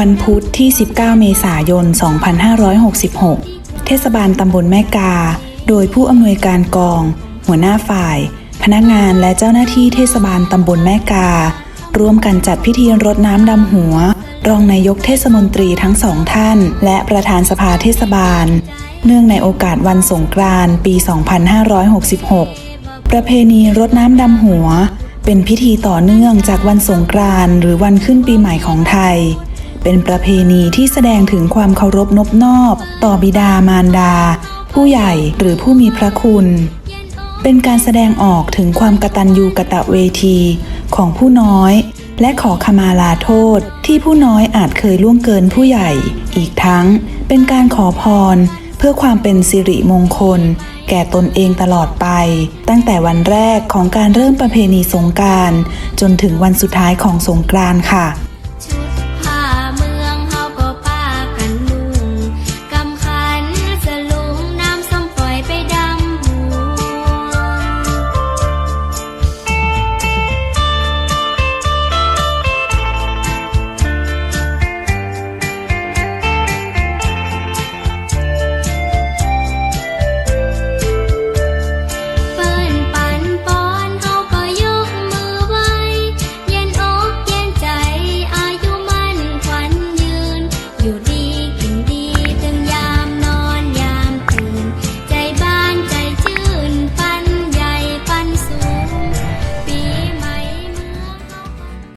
วันพุธที่ 19 เมษายน 2566 เทศบาลตำบลแม่กา โดยผู้อำนวยการกอง หัวหน้าฝ่าย พนักงานและเจ้าหน้าที่เทศบาลตำบลแม่กา ร่วมกันจัดพิธีรดน้ำดำหัว รองนายกเทศมนตรีทั้งสองท่าน และประธานสภาเทศบาล เนื่องในโอกาสวันสงกรานต์ปี 2566 ประเพณีรดน้ำดำหัว เป็นพิธีต่อเนื่องจากวันสงกรานต์หรือวันขึ้นปีใหม่ของไทย เป็นประเพณีที่แสดงถึงความเคารพนบนอบ ต่อบิดามารดา ผู้ใหญ่หรือผู้มีพระคุณ เป็นการแสดงออกถึงความกตัญญูกะตะเวทีของผู้น้อย และขอขมาลาโทษที่ผู้น้อยอาจเคยล่วงเกินผู้ใหญ่ อีกทั้งเป็นการขอพรเพื่อความเป็นสิริมงคล แก่ตนเองตลอดไป ตั้งแต่วันแรกของการเริ่มประเพณีสงกราร จนถึงวันสุดท้ายของสงกรานต์ค่ะ